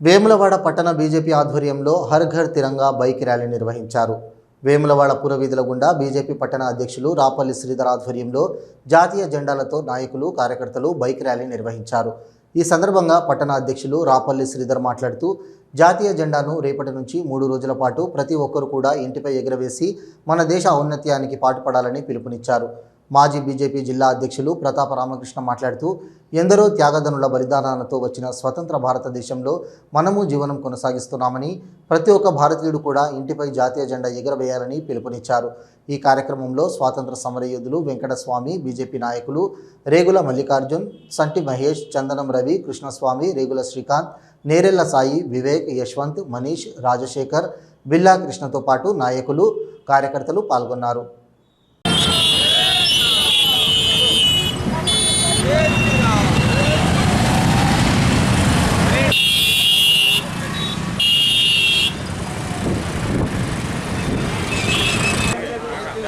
వేములవాడ పట్టణ బీజేపీ ఆధ్వర్యంలో Har Ghar Tiranga bike rally నిర్వహించారు. వేములవాడ పురవీధుల గుండా బీజేపీ పట్టణ అధ్యక్షులు రాపల్లి శ్రీధర్ ఆధ్వర్యంలో జాతీయ జెండాలతో నాయకులు కార్యకర్తలు బైక్ ర్యాలీ నిర్వహించారు. ఈ సందర్భంగా పట్టణ అధ్యక్షులు రాపల్లి శ్రీధర్ మాట్లాడుతూ జాతీయ జెండాను రేపటి నుంచి మూడు రోజుల పాటు ప్రతి ఒక్కరు కూడా ఇంటిపై ఎగురవేసి మన దేశ ఔన్నత్యానికి పాటుపడాలని పిలుపునిచ్చారు. మాజీ బీజేపీ జిల్లా అధ్యక్షులు ప్రతాప రామకృష్ణ మాట్లాడుతూ ఎందరో త్యాగధనుల బలిదానాలతో వచ్చిన స్వతంత్ర భారతదేశంలో మనము జీవనం కొనసాగిస్తున్నామని ప్రతి ఒక్క భారతీయుడు కూడా ఇంటిపై జాతీయ జెండా ఎగురవేయాలని పిలుపునిచ్చారు. ఈ కార్యక్రమంలో స్వాతంత్ర సమరయోధులు వెంకటస్వామి బీజేపీ నాయకులు రేగుల మల్లికార్జున్ సంటి మహేష్ చందనం రవి కృష్ణస్వామి రేగుల శ్రీకాంత్ నేరెళ్ళ సాయి వివేక్ యశ్వంత్ మనీష్ రాజశేఖర్ బిల్లా కృష్ణతో పాటు నాయకులు కార్యకర్తలు పాల్గొన్నారు.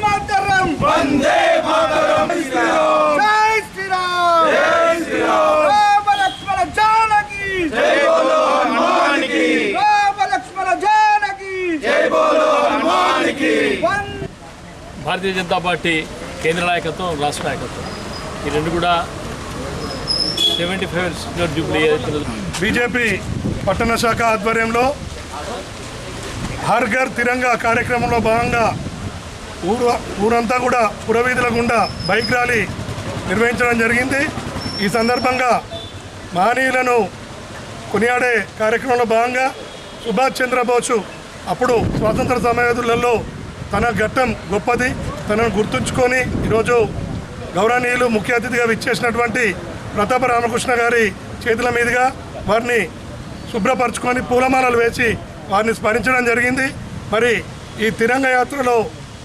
మాతరం వందే మాతరం జై శ్రీరామ్ జై శ్రీరామ్ రామ లక్ష్మణ జానకి జై బోలో హనుమానికి రామ లక్ష్మణ జానకి జై బోలో హనుమానికి భారతీయ జనతా పార్టీ కేంద్ర నాయకత్వం రాష్ట్ర నాయకత్వం. ఈ రెండు కూడా seventy five silver jubilee BJP పట్టణ శాఖ ఆధ్వర్యంలో హర్ ఘర్ తిరంగా కార్యక్రమంలో భాగంగా ఊరు ఊరంతా కూడా పురవీధుల గుండా బైక్ ర్యాలీ నిర్వహించడం జరిగింది. ఈ సందర్భంగా మహనీయులను కొనియాడే కార్యక్రమంలో భాగంగా సుభాష్ చంద్రబోసు అప్పుడు స్వాతంత్ర సమయోధులలో తన ఘట్టం గొప్పది. తనను గుర్తుంచుకొని ఈరోజు గౌరవనీయులు ముఖ్య అతిథిగా విచ్చేసినటువంటి ప్రతాప రామకృష్ణ గారి చేతుల మీదుగా వారిని శుభ్రపరచుకొని పూలమాలలు వేసి వారిని స్మరించడం జరిగింది. మరి ఈ తిరంగ యాత్రలో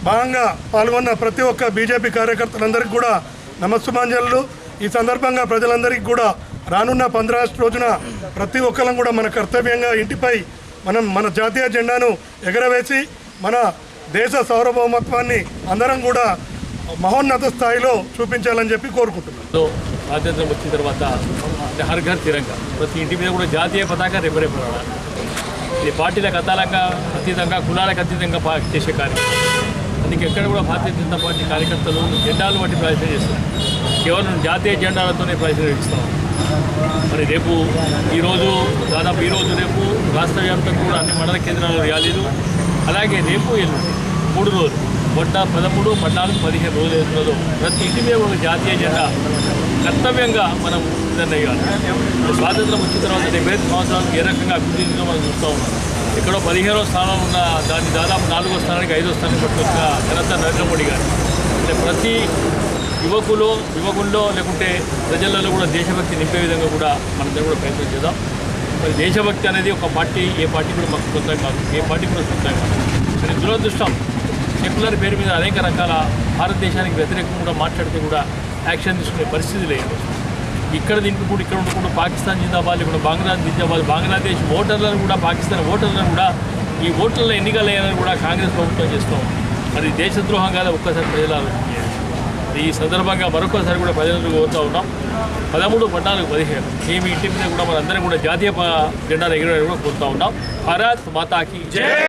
భాగంగా పాల్గొన్న ప్రతి ఒక్క బీజేపీ కార్యకర్తలందరికీ కూడా నమస్సుమాంజలు. ఈ సందర్భంగా ప్రజలందరికీ కూడా రానున్న పంద్రాష్ట్ర రోజున ప్రతి ఒక్కరం కూడా మన కర్తవ్యంగా ఇంటిపై మనం మన జాతీయ జెండాను ఎగరవేసి మన దేశ సార్వభౌమత్వాన్ని అందరం కూడా మహోన్నత స్థాయిలో చూపించాలని చెప్పి కోరుకుంటున్నాం. స్వాతంత్రం వచ్చిన తర్వాత అంటే హర్ ఘర్ తిరంగా ప్రతి ఇంటి మీద కూడా జాతీయ పతాక రెపరెపడాలి ఇది పార్టీలకు అతాలంగా అతీతంగా కులాలకు అతీతంగా చేసే కార్యక్రమం అందుకే ఎక్కడ కూడా భారతీయ జనతా పార్టీ కార్యకర్తలు జెండాలు వంటి ప్రయత్నం చేస్తున్నారు. కేవలం జాతీయ జెండాలతోనే ప్రయత్నిస్తాం మరి రేపు ఈరోజు దాదాపు ఈరోజు రేపు రాష్ట్ర వ్యాప్తంగా కూడా అన్ని మండల కేంద్రాలు ర్యాలీలు అలాగే రేపు ఎల్లుండి మూడు రోజులు. పొట్ట పదమూడు పద్నాలుగు పదిహేను రోజులు అవుతున్నదో ప్రతి ఇంటి మీద ఒక జాతీయ జెండా కర్తవ్యంగా మనం నిర్ణయాలి స్వాతంత్రం వచ్చిన తర్వాత డెబ్బై ఐదు సంవత్సరాలకు ఏ రకంగా అభివృద్ధి మనం చూస్తూ ఉన్నాం. ఎక్కడో పదిహేనో స్థానం ఉన్న దాన్ని దాదాపు నాలుగో స్థానానికి ఐదో స్థానానికి పట్టుకొచ్చిన ఘనత నరేంద్ర మోడీ గారు. అంటే ప్రతి యువకులు యువకుల్లో లేకుంటే ప్రజలలో కూడా దేశభక్తి నింపే విధంగా కూడా మనందరం కూడా ప్రయత్నం చేద్దాం. మరి దేశభక్తి అనేది ఒక పార్టీ ఏ పార్టీ కూడా మాకు సొంతం కాదు. ఏ పార్టీ కూడా సొంతం కాదు. కానీ దురదృష్టం సెక్యులర్ పేరు మీద అనేక రకాల భారతదేశానికి వ్యతిరేకంగా కూడా మాట్లాడితే కూడా యాక్షన్ తీసుకునే పరిస్థితి లేదు. ఇక్కడ దీనికి కూడా ఇక్కడ ఉండకుండా పాకిస్తాన్ జిందాబాద్ ఇక్కడ బంగ్లాదేశ్ జిందాబాద్ బంగ్లాదేశ్ ఓటర్లను కూడా పాకిస్తాన్ ఓటర్లను కూడా ఈ ఓటర్ల ఎన్నికలయ్యాలని కూడా కాంగ్రెస్ ప్రభుత్వం చేస్తాం మరి దేశద్రోహం కాదా ఒక్కసారి ప్రజలు ఈ సందర్భంగా మరొకసారి కూడా ప్రజలకు కోరుతూ ఉన్నాం. పదమూడు పద్నాలుగు పదిహేను మేము ఇంటి మీద కూడా మనందరం కూడా జాతీయ ప- జెండాలు కూడా కోరుతూ ఉన్నాం. భారత్ మాతాకి జై!